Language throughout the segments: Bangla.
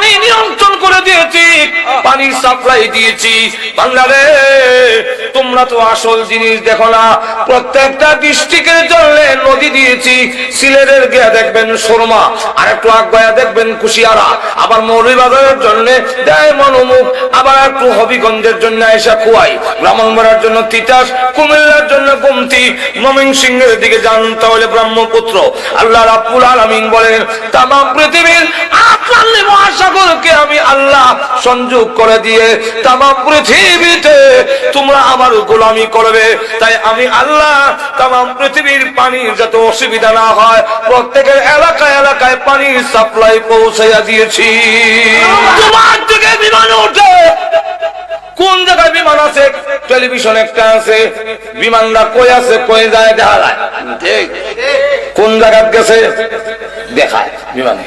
পানি নিয়ন্ত্রণ পানির সাপ্লাই দিয়েছি। বাংলারে তোমরা তো আসল জিনিস দেখো না। প্রত্যেকটা ডিস্ট্রিক্টের জন্য নদী দিয়েছি। সিলেটের গিয়া দেখবেন আর একটু দেখবেন কুশিয়ারা। আবার জন্য দেয় মনোমুখ আবার একটু হবিগঞ্জের জন্য এসা ব্রাহ্মণবাড়ার জন্য তিতাস, কুমিল্লার জন্য গুমতি মমিন সিংহের দিকে যান তাহলে ব্রহ্মপুত্র। আল্লাহ রাব্বুল বলেন তাম পৃথিবীর সংযোগ করে দিয়ে তাম পৃথিবীতে তোমরা আমার গোলামি করবে। তাই আমি আল্লাহ তাম পৃথিবীর পানির যাতে অসুবিধা না হয়, প্রত্যেকের এলাকায় এলাকায় পানির সাপ্লাই পৌঁছাইয়া দিয়েছি। তোমার থেকে বিমান ওঠে কোন জায়গায় বিমান আছে? টেলিভিশন একটা আছে। বিমানটা কই আছে, কই যায় দেখা। যায় কোন জায়গায় গেছে? দেখায় বিমানে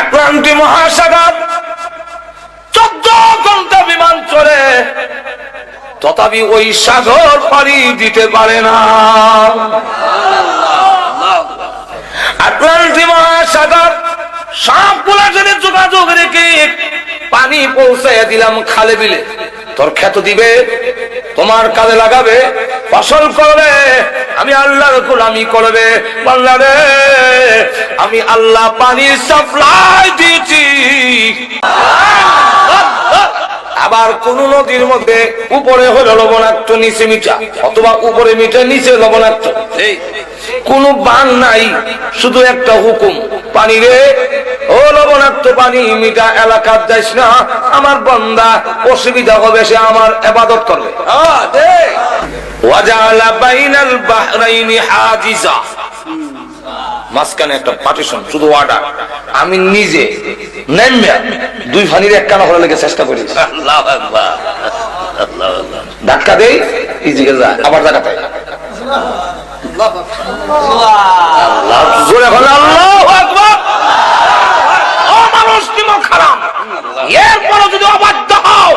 আক্রান্তি মহাসাগর। ঘণ্টা বিমান চলে তথাপি ওই সাগর পাড়ি দিতে পারে না। আটলান্টি মহাসাগর সবগুলা জনে যোগাযোগ রেখে পানি পৌঁছাইয়া দিলাম খালে বিলে। তোর খ্যাত দিবে, তোমার কাজে লাগাবে, ফসল করবে, আমি আল্লাহর গোলামি করবে। বাংলারে আমি আল্লাহ পানি সাপ্লাই দিয়েছি। আবার কোন নদীর মধ্যে উপরে হলো লবণাক্ত নিচে মিঠা অথবা উপরে মিঠা নিচে লবণাক্ত। কোন বান নাই শুধু একটা হুকুম পানি রে ও লবণাক্ত পানি মিঠা এলাকার যাইস না আমার বন্দা অসুবিধা হবে সে আমার এবাদত করবে। ওয়াজালা বাইনাল বাহরাইনি হাজিজা। মাঝখানে একটা পার্টিশন শুধু ওয়াটার আমি নিজে নেমে দুই ফানির এক কানা হলে লেগে চেষ্টা করি। ধাক্কা দেই ইজিকে যা আবার ধাক্কা পাই জোরে বলে আল্লাহু আকবার। ও মানুষ কি খারাপ এরপরে যদি অবাধ্য হও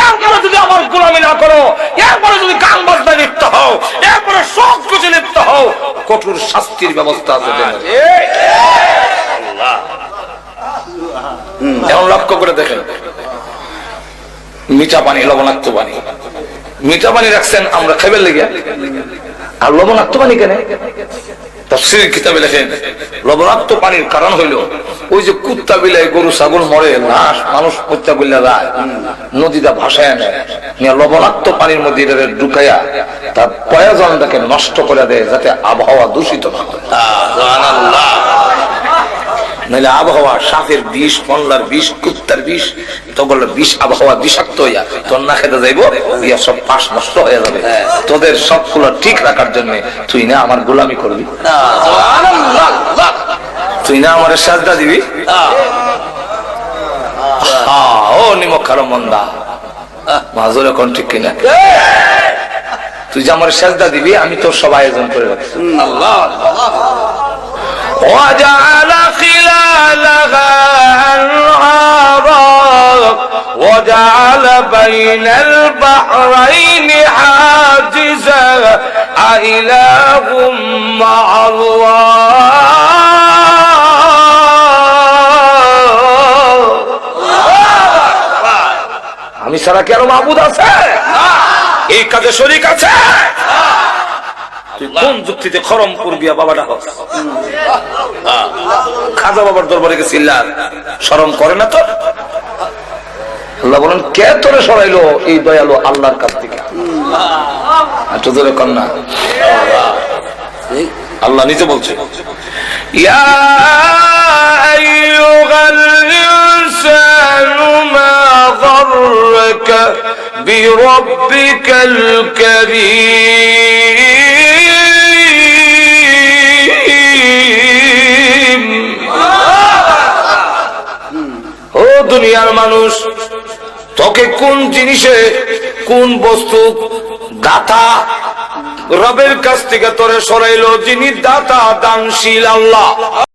এরপরে যদি আমার গোলামি না করো এরপরে যদি গান বাজনা লিপ্ত হও এরপরে সব কিছু লিপ্ত হও কঠোর শাস্তির ব্যবস্থা আছে এখন লক্ষ্য করে দেখেন মিঠা পানি লবণাক্ত পানি। মিঠা পানি রাখছেন আমরা খেবে লেগে। আর লবণাক্ত পানি কেন? তফসির কিতাবে লেখেন, লবণাক্ত পানির কারণ হইল, ওই যে কুত্তা বিলাই গরু, ছাগল মরে, লাশ, মানুষ কুত্তা করলে যায়, নদীটা ভাসায় নেয়। লবণাক্ত পানির মধ্যে ঢুকাইয়া তার প্রয়োজনটাকে নষ্ট করে দেয়, যাতে আবহাওয়া দূষিত না হয়। নাহলে আবহাওয়া সাপের বিষ কনলার বিষ কুত্তার বিষ তখন বিষ আবহাওয়া বিষাক্ত হইয়া তোর না খেতে যাইব ইয়া সব পাশ নষ্ট হয়ে যাবে। তোদের সবগুলো ঠিক রাখার জন্য তুই না আমার গোলামি করবি। তুই না আমার সাজদা দিবি? ও নিমক খারো মন্দা। মাজুর এখন ঠিক কিনা? তুই যে আমার সাজদা দিবি আমি তোর সব আয়োজন করে রাখছি وجعل خلالها أنهارا وجعل بين البحرين حاجزا أإله مع الله আমি ছাড়া কি আরো মাহবুদ আছে এই কাজে শরিক আছে তুই কোন যুক্তিতে খরম করবি বাবাটা হস? খাজা বাবার দরবারে গেছিল্লা শরম করে না তো? আল্লাহ বলেন, কে তোরে সরাইলো এই দয়ালু আল্লাহর কাছ থেকে? আল্লাহ নিজে বলছে দুনিয়ার মানুষ, তোকে কোন জিনিসে, কোন বস্তু দাতা রবের কাছ থেকে তোরে সরাইল, যিনি দাতা দানশীল আল্লাহ।